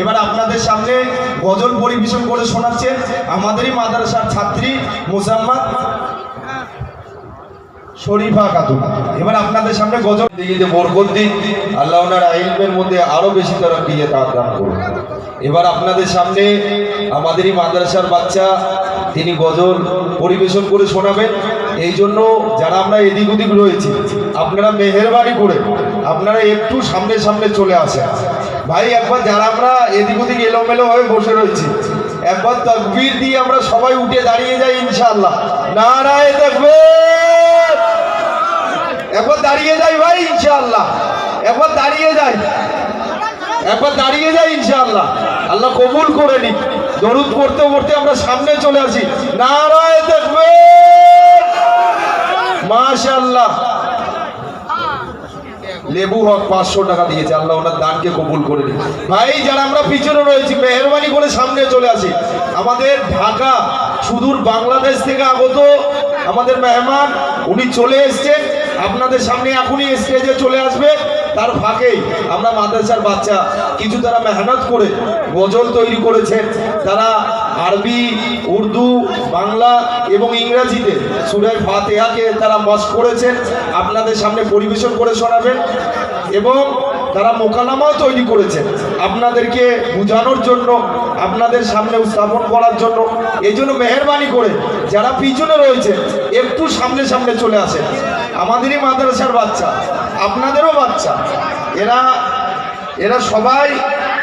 এবার আপনাদের সামনে গজল পরিবেশন করে শোনাচ্ছেন আমাদেরই মাদ্রাসার ছাত্রী মুসাম্মাদ শরীফা খাতুন এবার আপনাদের সামনে গজল দিকে যে বরকত দিন আল্লাহ ওনার মধ্যে আরও বেশি তারা দিয়ে তার দান করুন। এবার আপনাদের সামনে আমাদেরই মাদ্রাসার বাচ্চা, তিনি গজল পরিবেশন করে শোনাবেন। এই জন্য যারা আমরা এদিক ওদিক রয়েছি, আপনারা মেহেরবানি করে, আপনারা একটু সামনে সামনে চলে আসেন। ভাই, একবার যারা আমরা এদিক ওদিক এলোমেলো হয়ে বসে রয়েছি, একবার তকবীর দিয়ে আমরা সবাই উঠে দাঁড়িয়ে যাই ইনশাআল্লাহ। নারায় দেখবে একবার দাঁড়িয়ে যাই ভাই, ইনশাআল্লাহ। একবার দাঁড়িয়ে যাই। একবার দাঁড়িয়ে যাই, ইনশাআল্লাহ। আল্লাহ কবুল করে নি দরুদ পড়তে পড়তে আমরা সামনে চলে আসি। নারায় দেখবে মাশাআল্লাহ। লেবু হক পাঁচশো টাকা দিয়েছে, আল্লাহ ওনার দানকে কবুল করে নি ভাই, যারা আমরা পিছনে রয়েছি, মেহরবানি করে সামনে চলে আসি। আমাদের ঢাকা সুদূর বাংলাদেশ থেকে আগত আমাদের মেহমান, উনি চলে এসছেন। আপনাদের সামনে এখনই স্টেজে চলে আসবে। তার ফাঁকেই আমরা মাদ্রাসার বাচ্চা, কিছু তারা মেহনত করে, গজল তৈরি করেছেন। তারা আরবি, উর্দু, বাংলা এবং ইংরেজিতে সুরের ফাতেহাকে তারা মস করেছেন। আপনাদের সামনে পরিবেশন করে শোনাবেন এবং তারা মোকালামাও তৈরি করেছেন। আপনাদেরকে বোঝানোর জন্য, আপনাদের সামনে স্থাপন করার জন্য এই জন্য মেহরবানি করে যারা পিছনে রয়েছে, একটু সামনে সামনে চলে আসেন। আমাদেরই মাদ্রাসার বাচ্চা, আপনাদেরও বাচ্চা। এরা এরা সবাই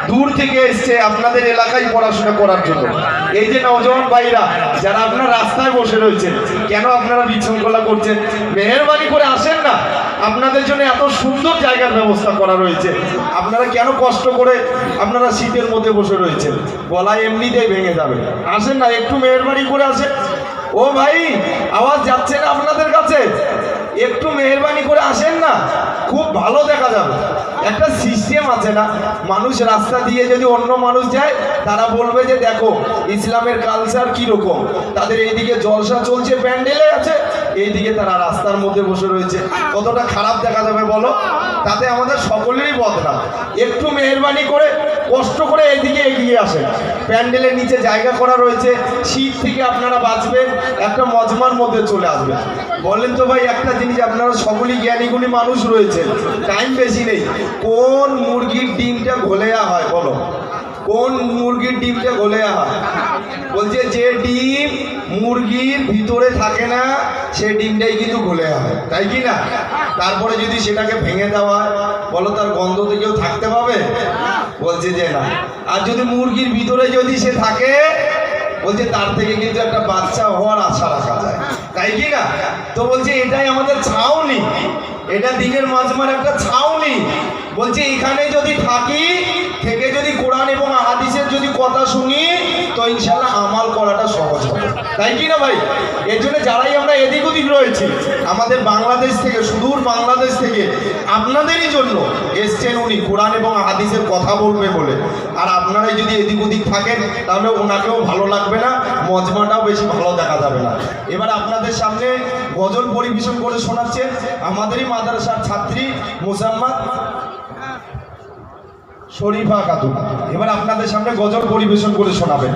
দূর থেকে এসছে আপনাদের এলাকায় পড়াশোনা করার জন্য। এই যে নজওয়ান ভাইরা, যারা আপনার রাস্তায় বসে রয়েছেন, কেন আপনারা বিশৃঙ্খলা করছেন? মেহরবানি করে আসেন না। আপনাদের জন্য এত সুন্দর জায়গার ব্যবস্থা করা রয়েছে। আপনারা কেন কষ্ট করে আপনারা শীতের মধ্যে বসে রয়েছেন? গলায় এমনিতেই ভেঙে যাবে। আসেন না, একটু মেহরবানি করে আসেন। ও ভাই, আওয়াজ যাচ্ছে না আপনাদের কাছে? একটু মেহরবানি করে আসেন না। খুব ভালো দেখা যাবে। একটা সিস্টেম আছে না, মানুষ রাস্তা দিয়ে যদি অন্য মানুষ যায়, তারা বলবে যে দেখো, ইসলামের কালচার রকম তাদের এইদিকে জলসা চলছে, প্যান্ডেলে আছে এইদিকে তারা রাস্তার মধ্যে বসে রয়েছে। কতটা খারাপ দেখা যাবে বলো? তাতে আমাদের সকলেরই বদনাম। একটু মেহরবানি করে, কষ্ট করে এইদিকে এগিয়ে আসেন। প্যান্ডেলের নিচে জায়গা করা রয়েছে। শীত থেকে আপনারা বাঁচবেন, একটা মজমার মধ্যে চলে আসবেন। বলেন তো ভাই, একটা জিনিস, আপনারা সকলেই জ্ঞানীগুলি মানুষ রয়েছে টাইম বেশি নেই। কোন মুরগির ডিমটা ঘোলেয়া হয় বলো? কোন মুরগির ডিমটা ঘোলেয়া হয় বলছে যে ডিম মুরগির ভিতরে থাকে না, সে ডিমটাই কিন্তু ঘোলেয়া হয় তাই কি না? তারপরে যদি সেটাকে ভেঙে দেওয়া বলো তার গন্ধ থেকেও থাকতে পাবে বলছে যে না। আর যদি মুরগির ভিতরে যদি সে থাকে, বলছে তার থেকে কিন্তু একটা বাচ্চা হওয়ার আশা রাখা যায়। তাই কি না? তো বলছে এটাই আমাদের ছাউনি। এটা দিনের মাঝমার একটা ছাউনি। বলছে এখানে যদি থাকি ইনশাল্লাহ আমাল করাটা সহজ হবে। তাই কি না ভাই? এর জন্য যারাই আমরা এদিক ওদিক রয়েছি, আমাদের বাংলাদেশ থেকে, সুদূর বাংলাদেশ থেকে, আপনাদেরই জন্য এসছেন উনি কোরআন এবং হাদিসের কথা বলবে বলে। আর আপনারাই যদি এদিক ওদিক থাকেন, তাহলে ওনাকেও ভালো লাগবে না, মজমাটাও বেশি ভালো দেখা যাবে না। এবার আপনাদের সামনে গজল পরিবেশন করে শোনাচ্ছেন আমাদেরই মাদ্রাসার ছাত্রী মুসাম্মাদ শরীফা খাতুন এবার আপনাদের সামনে গজল পরিবেশন করে শোনাবেন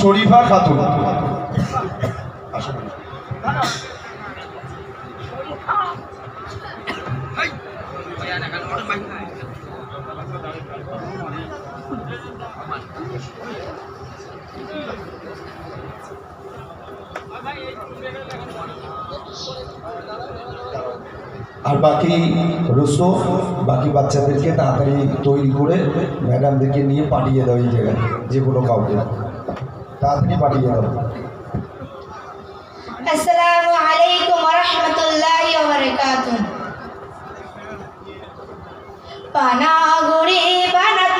শরীফা খাতুন আসুন। আর বাকি রুসো বাকি বাচ্চাদেরকে তাড়াতাড়ি তৈরি করে ম্যাডামদেরকে নিয়ে পাঠিয়ে দাও এই জায়গায়, যে কোনো কাউকে। তাড়াতাড়ি পাঠিয়ে দাও। আসসালামু আলাইকুম রাহমাতুল্লাহি ওয়া পানাগুড়ি বানাত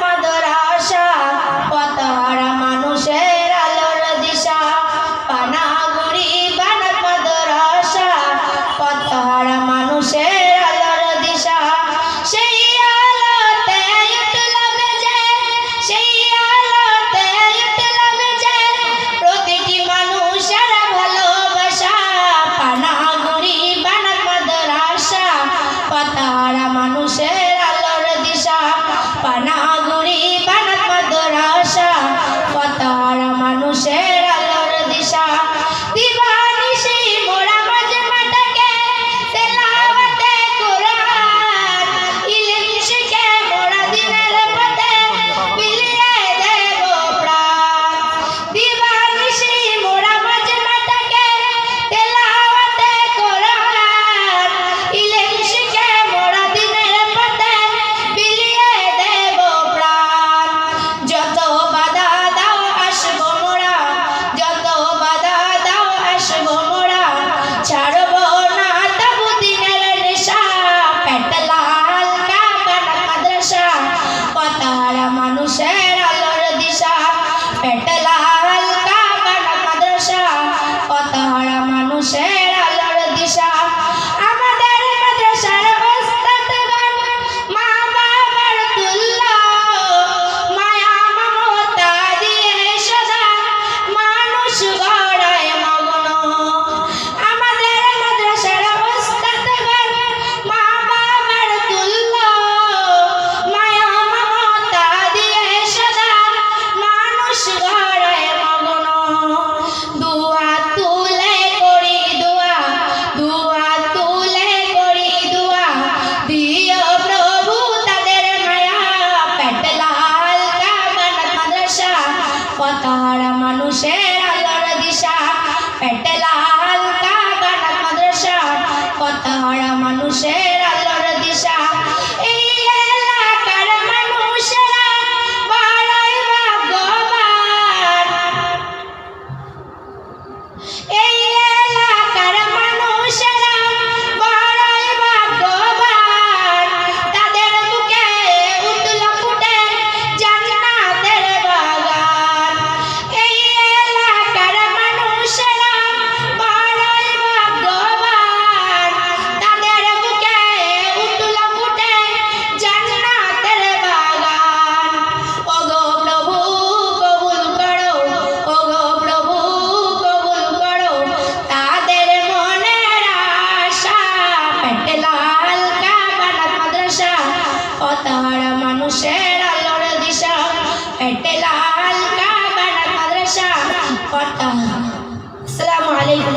মানুষের আলোর দিশা। কতা আসসালামু আলাইকুম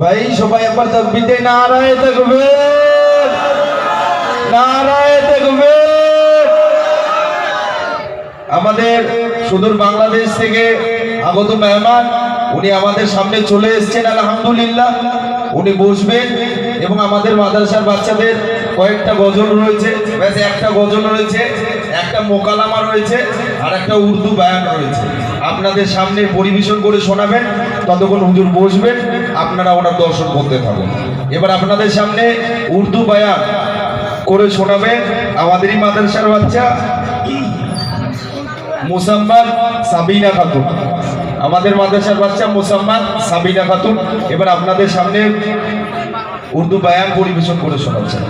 ভাই, সবাই একবার তকবিতে নারায় থাকবে নারায় থাকবে আমাদের সুদূর বাংলাদেশ থেকে আগত মেহমান, উনি আমাদের সামনে চলে এসেছেন, আলহামদুলিল্লাহ। উনি বসবেন এবং আমাদের মাদ্রাসার বাচ্চাদের কয়েকটা গজল রয়েছে, ব্যাস একটা গজল রয়েছে, একটা মোকালামা রয়েছে, আর একটা উর্দু বায়ান রয়েছে। আপনাদের সামনে পরিবেশন করে শোনাবেন, ততক্ষণ হুজুর বসবেন, আপনারা ওনার দর্শন করতে থাকুন। এবার আপনাদের সামনে উর্দু বায়ান করে শোনাবেন আমাদেরই মাদ্রাসার বাচ্চা, মুসাম্মাদ সাবিনা খাতুন। আমাদের মাদ্রাসার বাচ্চা মুসাম্মাদ সাবিনা খাতুন। এবার আপনাদের সামনে উর্দু বায়ান পরিবেশন করে শোনাচ্ছেন।